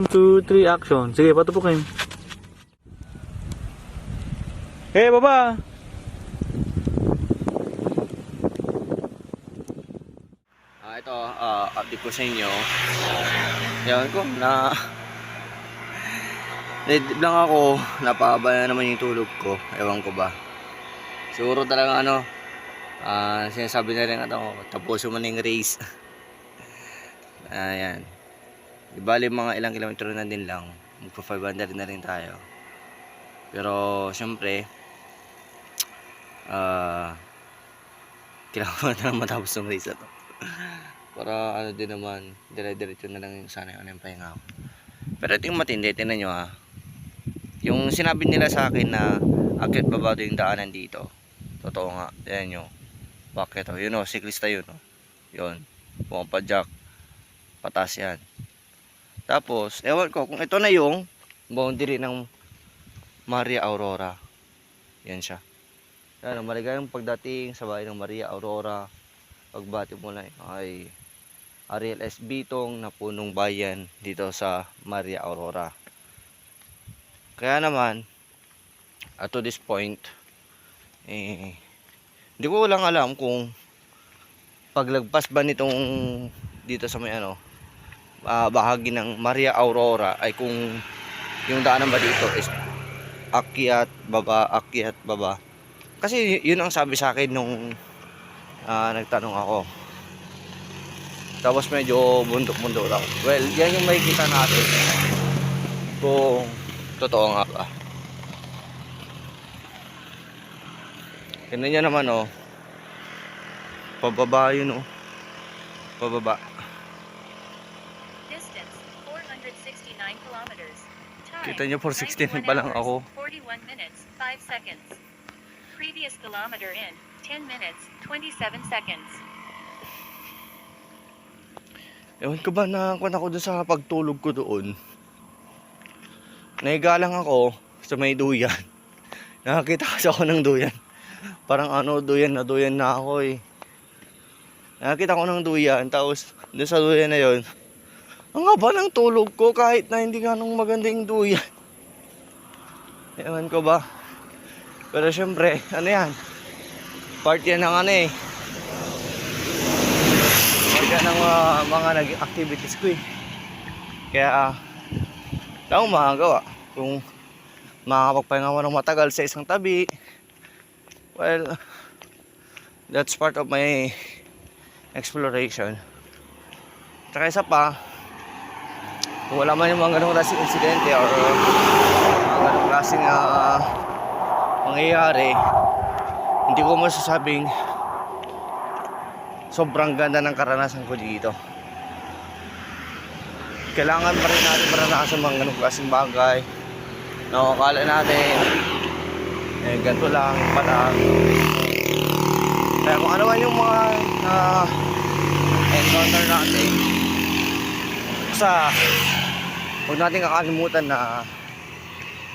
2, 3, action. Sige, patupukin. Hey, baba! Ah, ito, ah, update ko sa inyo. Yan ko, na... Naidib lang ako, napahaba na naman yung tulog ko. Ewan ko ba. Siguro talaga ano, ah, sinasabi na rin ako, tapusin mo na yung race. Ayan. Di bali mga ilang kilometro na din lang. Magpa 500 na rin tayo. Pero, syempre, ah, kailangan ko na matapos ng race to. Para ano din naman, dire-diretso na lang yung sana yung ano yung pahinga ko. Pero ito yung matindi, tinan nyo ha. Yung sinabi nila sa akin na akit baba daw yung daanan dito. Totoo nga, tinan nyo. Bakit oh, yun o, siklista yun o. Yun, pumapadyak. Patas yan. Tapos, ewan ko, kung ito na yung boundary ng Maria Aurora. Yan siya. Yan, maligayang pagdating sa bahay ng Maria Aurora pagbati mo na ay Ariel S. Bitong na punong bayan dito sa Maria Aurora. Kaya naman, at to this point, eh, hindi ko lang alam kung paglagpas ba nitong dito sa may ano, ah, bahagi ng Maria Aurora ay kung yung daanan ba dito is akyat, baba, akyat, baba. Kasi yun ang sabi sa akin nung ah, nagtanong ako. Tapos medyo bundok-bundok lang. Well, yan yung makikita natin. Kung totoo nga ba. Tignan naman oh. Pababa yun oh. Pababa. Kilometers. Kita nyo, 469 pa lang 91 ako. hours, 41 minutes 5 seconds. Previous kilometer in 10 minutes 27 seconds. Ewan ko ba nakakuha ako doon sa pagtulog ko doon. Nahiga lang ako sa may duyan. Nakakita kasi ako ng duyan. Parang ano, duyan na duyan na ako eh. Nakakita ko ng duyan, tapos doon sa duyan na yon, ang haba ng tulog ko kahit na hindi ganong maganda yung duyan. Ewan ko ba. Pero syempre, ano yan? Part yan ng ano eh. Part yan ng ah, mga naging activities ko eh. Kaya, uh, akong makagawa. Kung makakapagpahinga mo ng matagal sa isang tabi, well, that's part of my exploration. Tsaka isa pa, kung wala man yung mga ganong klaseng insidente or mga ganong klaseng ah, mangyayari, hindi ko masasabing sobrang ganda ng karanasan ko dito. Kailangan pa rin natin maranasan mga ganong klaseng bagay na akala natin eh, ganito lang, parang kaya kung ano man yung mga na encounter natin sa huwag natin kakalimutan na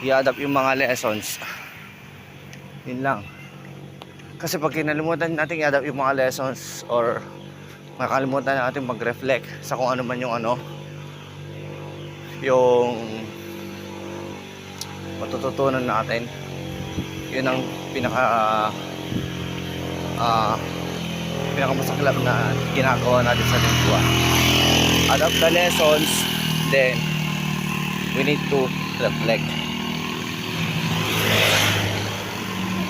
i-adapt yung mga lessons. Yun lang. Kasi pag kinalimutan natin i-adapt yung mga lessons or makalimutan natin mag-reflect sa kung ano man yung ano yung matututunan natin yun ang pinaka ah pinakamasaklap na ginagawa natin sa lingwa adapt the lessons then we need to reflect.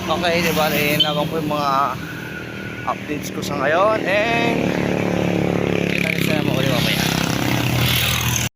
Okay di ba? Yun lamang po yung mga updates ko sa ngayon and